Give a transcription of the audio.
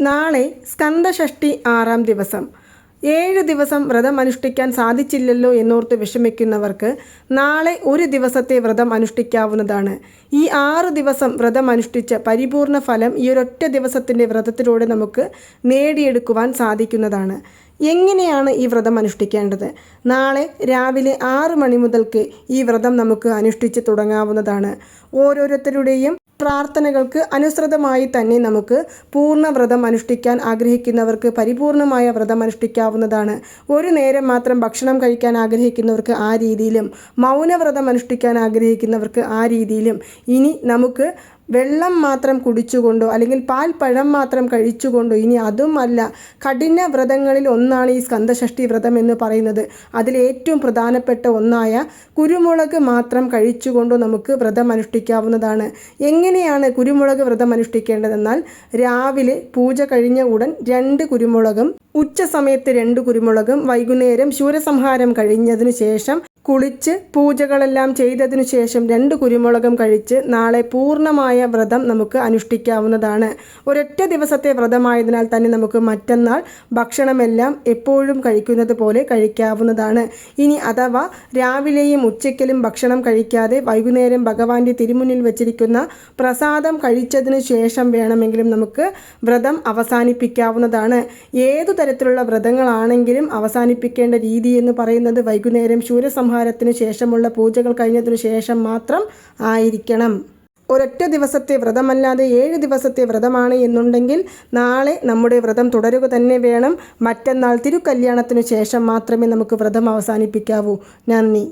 നാളെ സ്കന്ദഷഷ്ടി ആറാം ദിവസം. ഏഴ് ദിവസം വ്രതം അനുഷ്ഠിക്കാൻ സാധിച്ചില്ലല്ലോ എന്നോർത്ത് വിഷമിക്കുന്നവർക്ക് നാളെ ഒരു ദിവസത്തെ വ്രതം അനുഷ്ഠിക്കാവുന്നതാണ്. ഈ ആറ് ദിവസം വ്രതം അനുഷ്ഠിച്ച പരിപൂർണ ഫലം ഈ ഒരൊറ്റ ദിവസത്തിന്റെ വ്രതത്തിലൂടെ നമുക്ക് നേടിയെടുക്കുവാൻ സാധിക്കുന്നതാണ്. എങ്ങനെയാണ് ഈ വ്രതം അനുഷ്ഠിക്കേണ്ടത്? നാളെ രാവിലെ ആറ് മണി മുതൽക്ക് ഈ വ്രതം നമുക്ക് അനുഷ്ഠിച്ച് തുടങ്ങാവുന്നതാണ്. ഓരോരുത്തരുടെയും പ്രാർത്ഥനകൾക്ക് അനുസൃതമായി തന്നെ നമുക്ക് പൂർണ വ്രതം അനുഷ്ഠിക്കാൻ ആഗ്രഹിക്കുന്നവർക്ക് പരിപൂർണമായ വ്രതം അനുഷ്ഠിക്കാവുന്നതാണ്. ഒരു നേരം മാത്രം ഭക്ഷണം കഴിക്കാൻ ആഗ്രഹിക്കുന്നവർക്ക് ആ രീതിയിലും മൗനവ്രതം അനുഷ്ഠിക്കാൻ ആഗ്രഹിക്കുന്നവർക്ക് ആ രീതിയിലും ഇനി നമുക്ക് വെള്ളം മാത്രം കുടിച്ചുകൊണ്ടോ അല്ലെങ്കിൽ പാൽ പഴം മാത്രം കഴിച്ചുകൊണ്ടോ ഇനി അതുമല്ല കഠിന വ്രതങ്ങളിൽ ഒന്നാണ് ഈ സ്കന്ദഷഷ്ടി വ്രതം എന്ന് പറയുന്നത്. അതിൽ ഏറ്റവും പ്രധാനപ്പെട്ട ഒന്നായ കുരുമുളക് മാത്രം കഴിച്ചുകൊണ്ടോ നമുക്ക് വ്രതം അനുഷ്ഠിക്കാവുന്നതാണ്. എങ്ങനെയാണ് കുരുമുളക് വ്രതം അനുഷ്ഠിക്കേണ്ടതെന്നാൽ രാവിലെ പൂജ കഴിഞ്ഞ ഉടൻ രണ്ട് കുരുമുളകും ഉച്ച സമയത്ത് രണ്ട് കുരുമുളകും വൈകുന്നേരം ശൂരസംഹാരം കഴിഞ്ഞതിന് ശേഷം കുളിച്ച് പൂജകളെല്ലാം ചെയ്തതിനു ശേഷം രണ്ട് കുരുമുളകും കഴിച്ച് നാളെ പൂർണമായ വ്രതം നമുക്ക് അനുഷ്ഠിക്കാവുന്നതാണ്. ഒരൊറ്റ ദിവസത്തെ വ്രതമായതിനാൽ തന്നെ നമുക്ക് മറ്റന്നാൾ ഭക്ഷണമെല്ലാം എപ്പോഴും കഴിക്കുന്നത് പോലെ കഴിക്കാവുന്നതാണ്. ഇനി അഥവാ രാവിലെയും ഉച്ചയ്ക്കലും ഭക്ഷണം കഴിക്കാതെ വൈകുന്നേരം ഭഗവാന്റെ തിരുമുന്നിൽ വെച്ചിരിക്കുന്ന പ്രസാദം കഴിച്ചതിന് ശേഷം വേണമെങ്കിലും നമുക്ക് വ്രതം അവസാനിപ്പിക്കാവുന്നതാണ്. ഏതു തരത്തിലുള്ള വ്രതങ്ങളാണെങ്കിലും അവസാനിപ്പിക്കേണ്ട രീതി എന്ന് പറയുന്നത് വൈകുന്നേരം ശൂരസംഹാരത്തിന് ശേഷമുള്ള പൂജകൾ കഴിഞ്ഞതിനു ശേഷം മാത്രം ആയിരിക്കണം. ഒരൊറ്റ ദിവസത്തെ വ്രതമല്ലാതെ ഏഴ് ദിവസത്തെ വ്രതമാണ് എന്നുണ്ടെങ്കിൽ നാളെ നമ്മുടെ വ്രതം തുടരുക തന്നെ വേണം. മറ്റന്നാൾ തിരുക്കല്യാണത്തിനു ശേഷം മാത്രമേ നമുക്ക് വ്രതം അവസാനിപ്പിക്കാവൂ. നന്ദി.